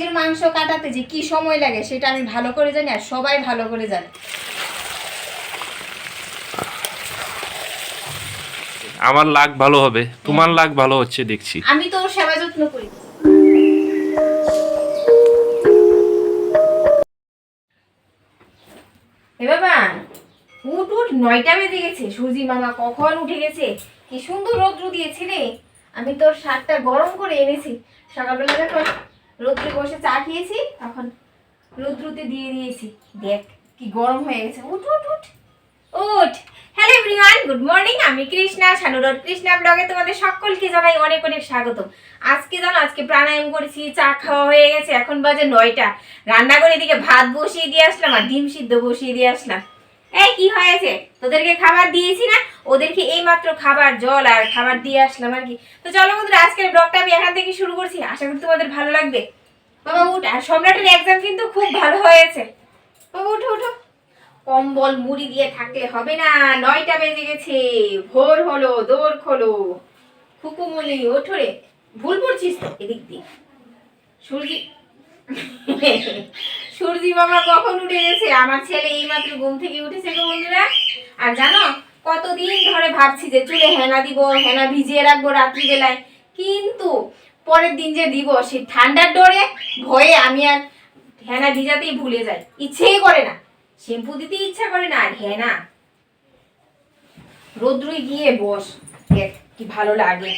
হাঁসের মাংস কাটাতে যে কি সময় লাগে সেটা আমি ভালো করে জানি আর সবাই ভালো করে জানে। আমার লাগ ভালো হবে তোমার লাগ ভালো হচ্ছে দেখছি। আমি তো সেবা যত্ন করি। এ বাবা উঠ উঠ নয়টা বেজে গেছে। সুজি মামা কখন উঠে গেছে? কি সুন্দর রৌদ্র দিয়েছে রে। আমি তোর শাকটা গরম করে এনেছি। সকালবেলা যখন রৌদ্রে বসে চা খেয়েছি তখন রৌদ্রতে দিয়ে দিয়েছি। দেখ কি গরম হয়ে গেছে। উঠ উঠ উঠ। উঠ। হ্যালো এভরিওয়ান গুড মর্নিং আমি কৃষ্ণা, শানু শানুরোড কৃষ্ণা ব্লগে তোমাদের সকলকে জানাই অনেক অনেক স্বাগত আজকে জানো, আজকে প্রাণায়াম করেছি, চা খাওয়া হয়ে গেছে, এখন বাজে নয়টা। রান্না করে এদিকে ভাত বসিয়ে দিয়ে আসলাম আর ডিম সিদ্ধ বসিয়ে দিয়ে আসলাম। এই, কি হয়েছে? তোদেরকে খাবার দিয়েছি না? ওদেরকে এই মাত্র খাবার, জল আর খাবার দিয়ে আসলাম আর কি। তো চলো বন্ধুরা, আজকের ব্লগটা আমি এখান থেকে শুরু করছি। আশা করি তোমাদের ভালো লাগবে। বাবা, উঠ। আর সম্রাটের এক্সাম কিন্তু খুব ভালো হয়েছে। বাবা, উঠো উঠো। কম্বল মুড়ি দিয়ে থাকলে হবে না, নয়টা বেজে গেছে, ভোর হলো দৌড় খোলো। খুকুমনি ওঠো রে। ভুল পড়ছিস তো এদিক দিয়ে। সূর্যি সূর্যি বাবা, কখন উঠে গেছে? আমার ছেলে এইমাত্র ঘুম থেকে উঠেছে গো বন্ধুরা। আর জানো, কতদিন ধরে ভাবছি যে চুলে হেনা দিব, হেনা ভিজিয়ে রাখব রাত্রিবেলায়। কিন্তু পরের দিন যে দিব, সেই ঠান্ডার ডরে ভয়ে আমি আর হেনা ভিজাতেই ভুলে যাই। ইচ্ছেই করে না। শ্যাম্পু দিতে ইচ্ছা করে না, আর হেনা। রোদ্রুই গিয়ে বস, দেখ কি ভালো লাগে।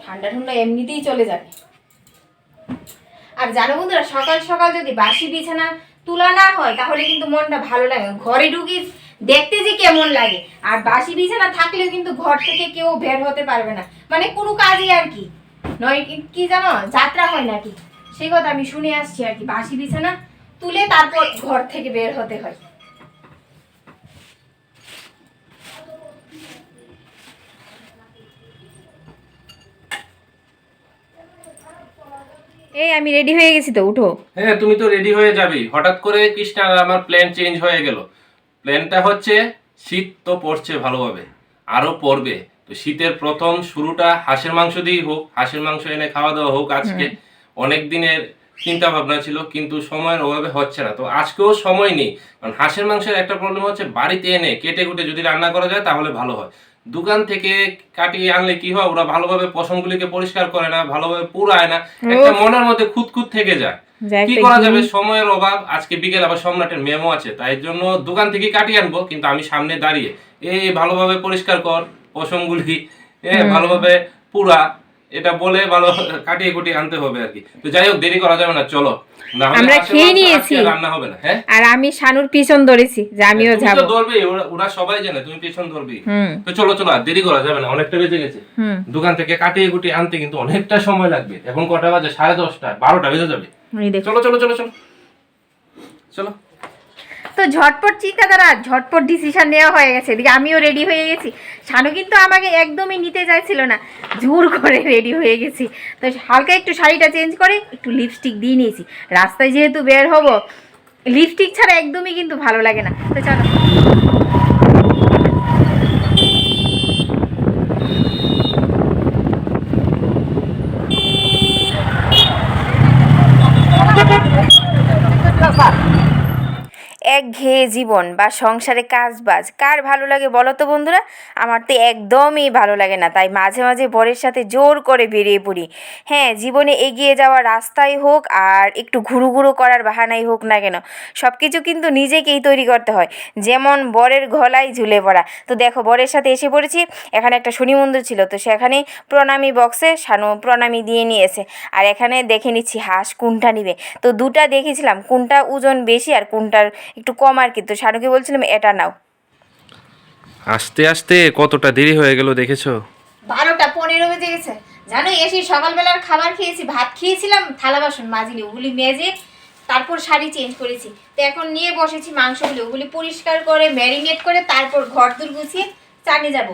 ঠান্ডা ঠান্ডা এমনিতেই চলে যাবে। আর জানো বন্ধুরা, সকাল সকাল যদি বাসি বিছানা তোলা না হয়, তাহলে কিন্তু মনটা ভালো লাগে ঘরে ঢুকি দেখতে যে কেমন লাগে। আর বাসি বিছানা থাকলেও কিন্তু ঘর থেকে কেউ বের হতে পারবে না। মানে কোনো কাজই আর কি। নয় কি- কি জানো? যাত্রা হয় নাকি? সেই কথা আমি শুনে আসছি আর কি বাসি বিছানা তুলে তারপর ঘর থেকে বের হতে হয়। এই আমি রেডি হয়ে গেছি তো উঠো। হ্যাঁ তুমি তো রেডি হয়ে যাবে। হঠাৎ করে কৃষ্ণার আমার প্ল্যান চেঞ্জ হয়ে গেল। প্ল্যানটা হচ্ছে শীত তো পড়ছে ভালোভাবে আরও পড়বে। তো শীতের প্রথম শুরুটা হাঁসের মাংস দিয়েই হোক হাঁসের মাংস এনে খাওয়া দাওয়া হোক আজকে অনেক দিনের চিন্তা ভাবনা ছিল কিন্তু সময়ের অভাবে হচ্ছে না। তো আজকেও সময় নেই। কারণ হাঁসের মাংসের একটা প্রবলেম হচ্ছে বাড়িতে এনে কেটে কুটে যদি রান্না করা যায় তাহলে ভালো হয়। দোকান থেকে কাটিয়ে আনলে কি হয় ওরা ভালোভাবে পশমগুলিকে পরিষ্কার করে না ভালোভাবে পুরায় না একটা মনের মধ্যে খুঁতখুত থেকে যায়। কি করা যাবে? সময়ের অভাব। আজকে বিকেল আবার সম্রাটের মেমো আছে তাই জন্য দোকান থেকে কাটিয়ে আনব কিন্তু আমি সামনে দাঁড়িয়ে এই ভালোভাবে পরিষ্কার কর পশমগুলি ভালোভাবে পুরা এটা বলে ভালো কাটিয়ে কুটিয়ে আনতে হবে আর কি। তো যাই হোক দেরি করা যাবে না চলো। আমরা খেয়ে নিয়েছি। রান্না হবে না হ্যাঁ? আর আমি শানুর পিছন ধরেছি যে আমিও তুমি যাব। তো ধরবেই ওরা- ওরা সবাই জানে তুমি পেছন ধরবি তো চলো চলো আর দেরি করা যাবে না অনেকটা বেজে গেছে। দোকান থেকে কাটিয়ে কুটিয়ে আনতে কিন্তু অনেকটা সময় লাগবে। এখন কটা বাজে? সাড়ে দশটা বারোটা বেজে যাবে। চলো চলো চলো চলো। চলো। তো ঝটপট চিন্তাধারা, ঝটপট ডিসিশন নেওয়া হয়ে গেছে। এদিকে আমিও রেডি হয়ে গেছি। শানু কিন্তু আমাকে একদমই নিতে চাইছিল না। জোর করে রেডি হয়ে গেছি। তো হালকা একটু শাড়িটা চেঞ্জ করে, একটু লিপস্টিক দিয়ে নিয়েছি। রাস্তায় যেহেতু বের হব লিপস্টিক ছাড়া একদমই কিন্তু ভালো লাগে না। তো চলো। একঘেয়ে জীবন বা সংসারে কাজ বাজ কার ভালো লাগে বলো তো বন্ধুরা? আমার তো একদমই ভালো লাগে না। তাই মাঝে মাঝে বরের সাথে জোর করে বেরিয়ে পড়ি। হ্যাঁ জীবনে এগিয়ে যাওয়ার রাস্তাই হোক আর একটু ঘুরু ঘুরু করার বাহানাই হোক না কেন সব কিছু কিন্তু নিজেকেই তৈরি করতে হয়। যেমন বরের গলায় ঝুলে পড়া। তো দেখো, বরের সাথে এসে পড়েছি। এখানে একটা শনি মন্দির ছিল। তো সেখানে প্রণামী বক্সে শানু প্রণামী দিয়ে নিয়েছে আর এখানে দেখে নিচ্ছি হাঁস কোনটা নিবে। তো দুটা দেখেছিলাম, কোনটা ওজন বেশি আর কোনটার একটু কম আর কি। তো শানুকে বলছিলাম এটা নাও। আস্তে আস্তে কতটা দেরি হয়ে গেল দেখেছ? বারোটা পনেরো বেজে গেছে। জানো এসে সকালবেলার খাবার খেয়েছি ভাত খেয়েছিলাম থালা বাসন মাজিনি ওগুলি মেজে তারপর শাড়ি চেঞ্জ করেছি। তো এখন নিয়ে বসেছি মাংসগুলি ওগুলি পরিষ্কার করে ম্যারিনেট করে তারপর ঘর দূর গুছিয়ে চানে যাব।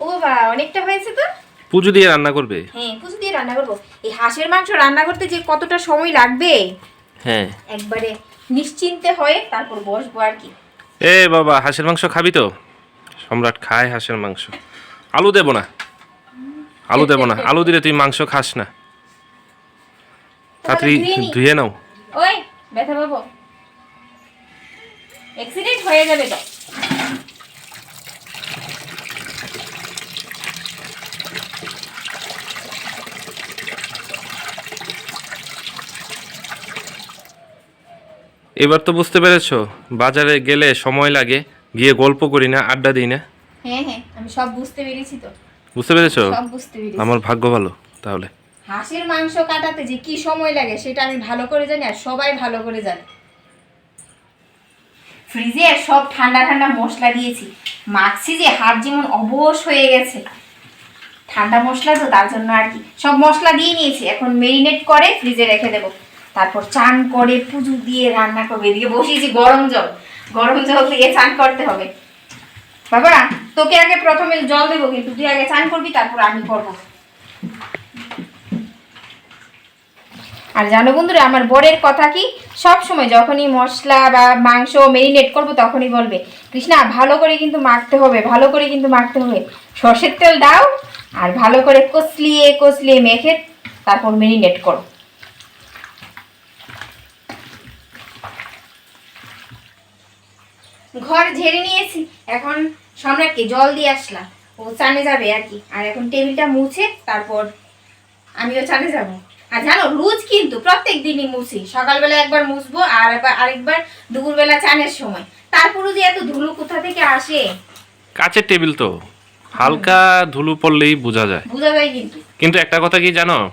ও বাবা অনেকটা হয়েছে তো? পুজো দিয়ে রান্না করবে? হ্যাঁ পুজো দিয়ে রান্না করব। এই হাঁসের মাংস রান্না করতে যে কতটা সময় লাগবে? হ্যাঁ। একবারে নিশ্চিন্তে হয়ে তারপর বসবো আর কি। এ বাবা হাঁসের মাংস খাবি তো? সম্রাট খায় হাঁসের মাংস। আলু দেব না। আলু দেব না। আলু দিলে তুই মাংস খাস না। তাড়াতাড়ি ধুয়ে নাও। ওই ব্যথা পাবো। অ্যাক্সিডেন্ট হয়ে যাবে তো। এবার তো বুঝতে পেরেছ বাজারে গেলে সময় লাগে গিয়ে গল্প করি না আড্ডা দিই না? হ্যাঁ হ্যাঁ আমি সব বুঝতে পেরেছি তো। বুঝতে পেরেছ? সব বুঝতে পেরেছি। আমার ভাগ্য ভালো তাহলে। হাঁসের মাংস কাটাতে যে কি সময় লাগে সেটা আমি ভালো করে জানি আর সবাই ভালো করে জানে। ফ্রিজে সব ঠান্ডা ঠান্ডা মশলা দিয়েছি। মাখছি যে হাত যেমন অবশ হয়ে গেছে। ঠান্ডা মশলা তো তার জন্য আর কি। সব মশলা দিয়ে নিয়েছি। এখন মেরিনেট করে ফ্রিজে রেখে দেবো। তারপর চান করে পুজো দিয়ে রান্না করবে। এদিকে বসিয়েছি গরম জল। গরম জল দিয়ে চান করতে হবে। বাবা তোকে আগে প্রথমে জল দেবো, কিন্তু তুই আগে চান করবি, তারপর আমি করব। আর জানো বন্ধুরা, আমার বরের কথা কি? সব সময় যখনই মশলা বা মাংস মেরিনেট করব, তখনই বলবে, কৃষ্ণা, ভালো করে কিন্তু মাখতে হবে, ভালো করে কিন্তু মাখতে হবে। সর্ষের তেল দাও, আর ভালো করে কষলিয়ে কষলিয়ে মেখে তারপর মেরিনেট করো। ঘর ঝেড়ে নিয়েছি। এখন সম্রাটকে জল দিয়ে আসলাম। ও চানে যাবে আর কি। আর এখন টেবিলটা মুছে তারপর আমিও চানে যাব। আর জানো রোজ কিন্তু প্রত্যেক দিনই মুছি। সকালবেলা একবার মুছবো আর একবার আরেকবার দুপুরবেলা চানের সময়। তারপরও যে এত ধুলো কোথা থেকে আসে? কাচের টেবিল তো। হালকা ধুলো পড়লেই বোঝা যায়। বোঝা যায় কিন্তু। কিন্তু একটা কথা কি জানো?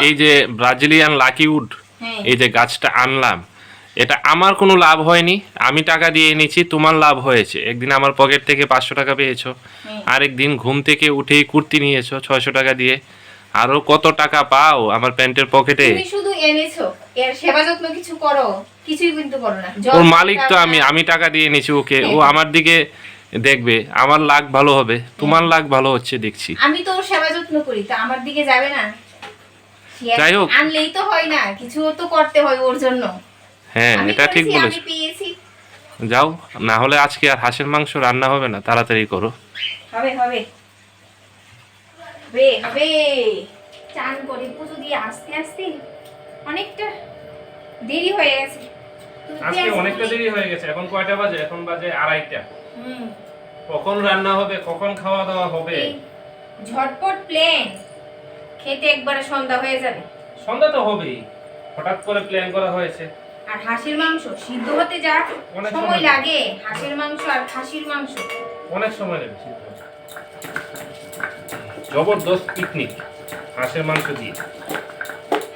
এই যে ব্রাজিলিয়ান লাকি উড এই যে গাছটা আনলাম এটা আমার কোনো লাভ হয়নি। আমি টাকা দিয়ে এনেছি তোমার লাভ হয়েছে। একদিন আমার পকেট থেকে পাঁচশো টাকা পেয়েছ। হ্যাঁ। আরেকদিন ঘুম থেকে উঠেই কুর্তি নিয়েছো ছয়শো টাকা দিয়ে। আরও কত টাকা পাও আমার প্যান্টের পকেটে? তুমি শুধু এনেছো। এর সেবা যত্ন কিছু করো। কিছুই কিন্তু করো না। ওর মালিক তো আমি আমি টাকা দিয়ে এনেছি ওকে। ও হ্যাঁ। আমার দিকে দেখবে। আমার লাখ ভালো হবে। তোমার লাখ ভালো হচ্ছে দেখছি। আমি তো ওর সেবা যত্ন করি। তা আমার দিকে যাবে না? যাই হোক। আনলেই তো হয় না। কিছু তো করতে হয় ওর জন্য। হ্যাঁ এটা ঠিক বলেছ যাও না হলে আজকে আর হাঁসের মাংস রান্না হবে না তাড়াতাড়ি করো। হবে হবে। হবে হবে। চান করে পুজো দিয়ে আস্তে আস্তে অনেকটা দেরি হয়ে গেছে। আজকে অনেকটা দেরি হয়ে গেছে এখন কয়টা বাজে? এখন বাজে আড়াইটা। হুম, কখন রান্না হবে কখন খাওয়া দাওয়া হবে ঝটপট প্লেন খেতে একবারে সন্ধ্যা হয়ে যাবে। সন্ধ্যা তো হবেই। হঠাৎ করে প্ল্যান করা হয়েছে। আর হাঁসের মাংস সিদ্ধ হতে যা সময় লাগে। হাঁসের মাংস আর খাসির মাংস। অনেক সময় সিদ্ধ জবরদস্ত পিকনিক হাঁসের মাংস দিয়ে।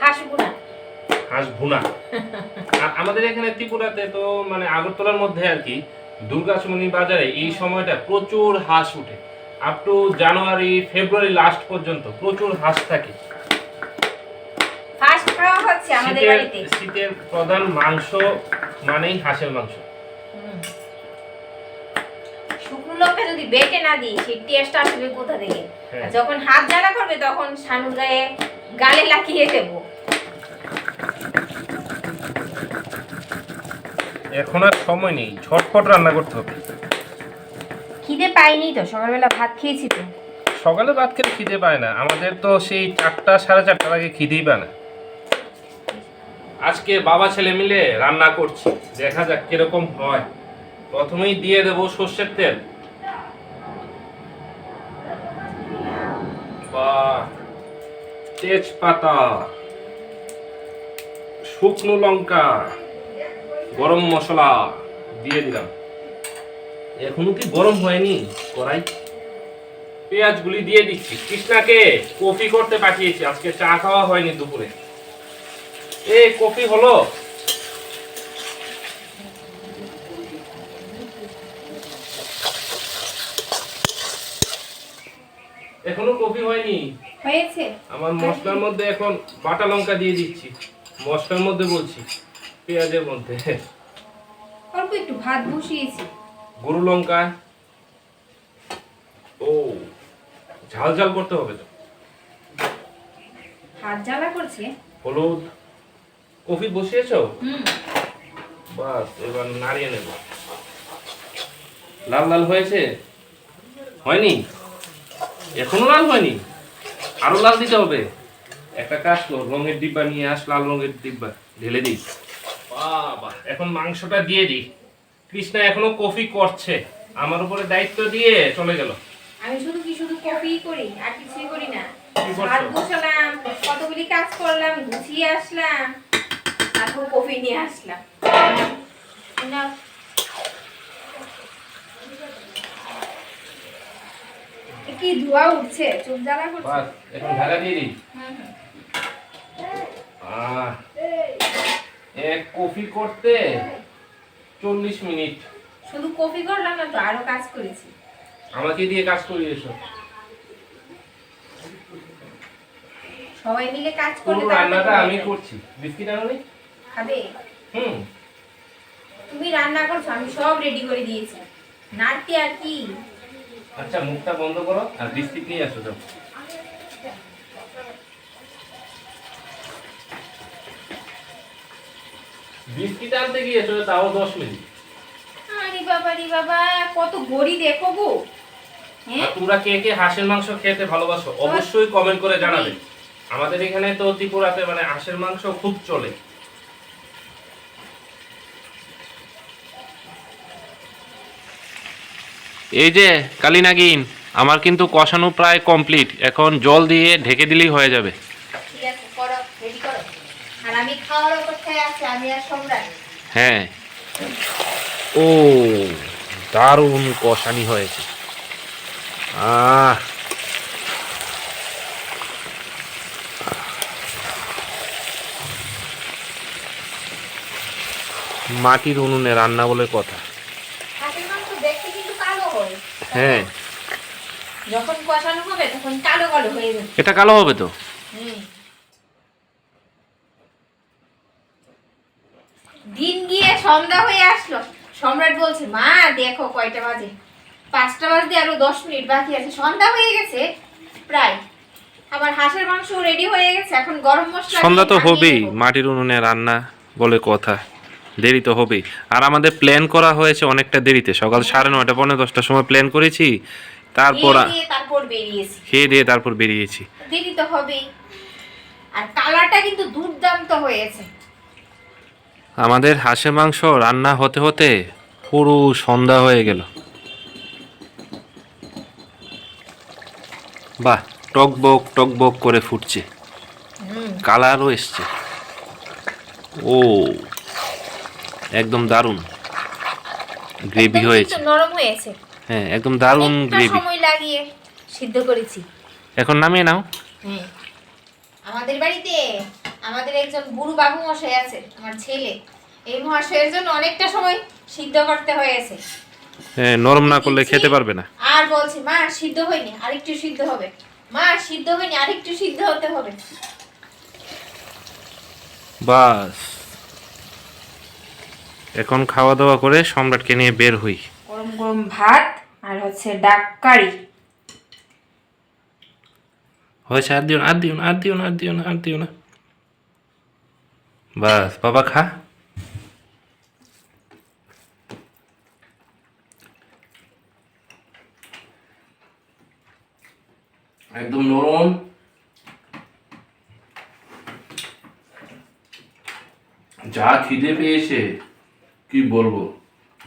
হাঁস বুনা হাঁস ভুনা। আর আমাদের এখানে ত্রিপুরাতে তো মানে আগরতলার মধ্যে আর কি দুর্গাচমনি বাজারে এই সময়টা প্রচুর হাঁস উঠে। Up to January February last পর্যন্ত প্রচুর হাঁস থাকে। হচ্ছে আমাদের বাড়িতে। শীতের প্রধান মাংস মানেই হাঁসের মাংস। শুকনো লঙ্কা যদি বেটে না দিই সেই টেস্ট আসবে কোথা থেকে? হ্যাঁ। যখন হাত জ্বালা করবে তখন সানুর গায়ে গালে লাকিয়ে দেবো। এখন আর সময় নেই ঝটপট রান্না করতে হবে। খিদে পাইনি তো সকালবেলা ভাত খেয়েছি তো। সকালে ভাত খেতে খিদে পায় না। আমাদের তো সেই চারটা সাড়ে চারটার আগে খিদেই পায় না। আজকে বাবা ছেলে মিলে রান্না করছি। দেখা যাক কীরকম হয়। প্রথমেই দিয়ে দেবো সর্ষের তেল। বা, তেজপাতা, শুকনো লঙ্কা, গরম মশলা দিয়ে দিলাম। এখনও কি গরম হয়নি কড়াই? পেঁয়াজগুলি দিয়ে দিচ্ছি। কৃষ্ণাকে কফি করতে পাঠিয়েছি। আজকে চা খাওয়া হয়নি দুপুরে। এ কফি হলো। এখনও কফি হয়নি। হয়েছে। আমার মশলার মধ্যে এখন বাটা লঙ্কা দিয়ে দিচ্ছি। মশলার মধ্যে বলছি পেঁয়াজের মধ্যে। অল্প একটু ভাত বসিয়েছি। গরু লঙ্কা। ও ঝাল ঝাল করতে হবে তো। হাত জ্বালা করছে। হলুদ। কফি বসিয়েছো? হুম। বাস এবার নাড়িয়ে নেব। লাল লাল হয়েছে? হয়নি? এখনও লাল হয়নি? আরও লাল দিতে হবে। একটা কাজ কর রঙের ডিব্বা নিয়ে আস লাল রঙের ডিব্বা। ঢেলে দিই। বাবা এখন মাংসটা দিয়ে দিই। কৃষ্ণা এখনও কফি করছে। আমার উপরে দায়িত্ব দিয়ে চলে গেল। আমি শুধু কি শুধু কপি করি? আর কিছুই করি না। ভাত বসালাম কতগুলি কাজ করলাম গুছিয়ে আসলাম। তারপর কফি নিয়ে আসলাম। কি ধোয়া উঠছে? চোখ জ্বালা করছে? এখন ঢাকা দিয়ে দিই। এক কফি করতে চল্লিশ মিনিট। শুধু কপি করলাম না তো আরও কাজ করেছি। আমাকে দিয়ে কাজ করিয়েছো সবাই মিলে কাজ করলে রান্নাটা আমি করছি। বিস্কিট আনোনি খাবে? হুম। তুমি রান্না করছ আমি সব রেডি করে দিয়েছি। নাড়তে আর কি? আচ্ছা মুখটা বন্ধ করো আর বিস্কিট নিয়ে আসো যাও। বিস্কিট আনতে গিয়েছো তাও দশ মিনিট। আরে বাবা রে বাবা কত গড়ি দেখো গো। হ্যাঁ? তোমরা কে কে হাঁসের মাংস খেতে ভালোবাসো অবশ্যই কমেন্ট করে জানাবে। আমাদের এখানে তো ত্রিপুরাতে মানে হাঁসের মাংস খুব চলে। এই যে কালী নাগিন আমার কিন্তু কষানো প্রায় কমপ্লিট এখন জল দিয়ে ঢেকে দিলেই হয়ে যাবে। হ্যাঁ। ও দারুণ কষানি হয়েছে। আহ। মাটির উনুনে রান্না বলে কথা হাঁসের মাংস দেখতে কিন্তু কালো হয়। যখন কষানো হবে তখন কালো কালো হয়ে যাবে। এটা কালো হবে তো? দিন গিয়ে সন্ধ্যা হয়ে আসলো। সম্রাট বলছে মা দেখো কয়টা বাজে। পাঁচটা বাজতে আরও দশ মিনিট বাকি আছে। সন্ধ্যা হয়ে গেছে প্রায়। আবার হাঁসের মাংস রেডি হয়ে গেছে। এখন গরম মশলা সন্ধ্যা তো হবেই। মাটির উনুনে রান্না বলে কথা। দেরি তো হবেই আর আমাদের প্ল্যান করা হয়েছে অনেকটা দেরিতে। সকাল সাড়ে নয়টা পৌনে দশটার সময় প্ল্যান করেছি। তারপর বেরিয়েছি। খেয়ে দিয়ে তারপর বেরিয়েছি। দেরি তো হবেই আর কালারটা কিন্তু দুর্দান্ত হয়েছে। আমাদের হাঁসের মাংস রান্না হতে হতে পুরো সন্ধ্যা হয়ে গেল। বাহ টকবক টকবক করে ফুটছে। কালারও এসছে। ও। একদম দারুণ। গ্রেভি হয়েছে। নরম হয়েছে। হ্যাঁ একদম দারুণ গ্রেভি সময় লাগিয়ে সিদ্ধ করেছি। এখন নামিয়ে নাও। হ্যাঁ। আমাদের বাড়িতে আমাদের একজন বুড়ো বাবু মশাই আছে আমার ছেলে। এই মহাশয়ের জন্য অনেকটা সময় সিদ্ধ করতে হয়েছে। হ্যাঁ নরম না করলে খেতে পারবে না। আর বলছি মা সিদ্ধ হয়নি আরেকটু সিদ্ধ হবে। মা সিদ্ধ হয়নি আরেকটু সিদ্ধ হতে হবে। বাস। এখন খাওয়া দাওয়া করে সম্রাটকে নিয়ে বের হই। গরম গরম ভাত আর হচ্ছে ডাক কারি। হয়েছে আর দিও না আর দিও না আর দিও না আর দিও না আর দিও না। বাস বাবা খা। একদম নরম। যা খিদে পেয়েছে। কি বলব?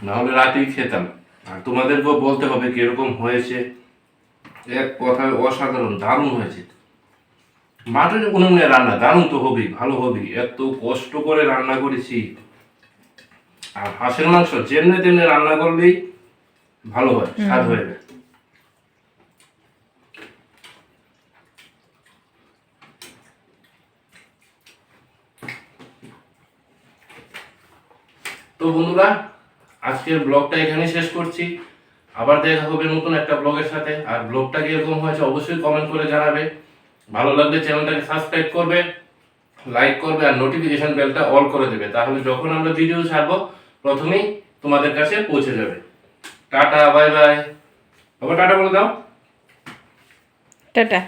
না হলে রাতেই খেতাম। আর তোমাদেরকেও বলতে হবে কীরকম হয়েছে। এক কথায় অসাধারণ দারুণ হয়েছে। মাটির উনুনে রান্না দারুণ তো হবেই ভালো হবেই। এত কষ্ট করে রান্না করেছি। আর হাঁসের মাংস যেমনি তেমনি রান্না করলেই ভালো হয় স্বাদ হয়ে যায়। তো বন্ধুরা, আজকের ব্লগটা এখানে শেষ করছি। আবার দেখা হবে নতুন একটা ব্লগের সাথে। আর ব্লগটা কীরকম হয়েছে অবশ্যই কমেন্ট করে জানাবে। ভালো লাগলে চ্যানেলটাকে সাবস্ক্রাইব করবে লাইক করবে আর নোটিফিকেশন বেলটা অল করে দেবে। তাহলে যখন আমরা ভিডিও ছাড়বো, প্রথমেই তোমাদের কাছে পৌঁছে যাবে। টাটা বাই বাই বাবা, টাটা বলে দাও। টাটা।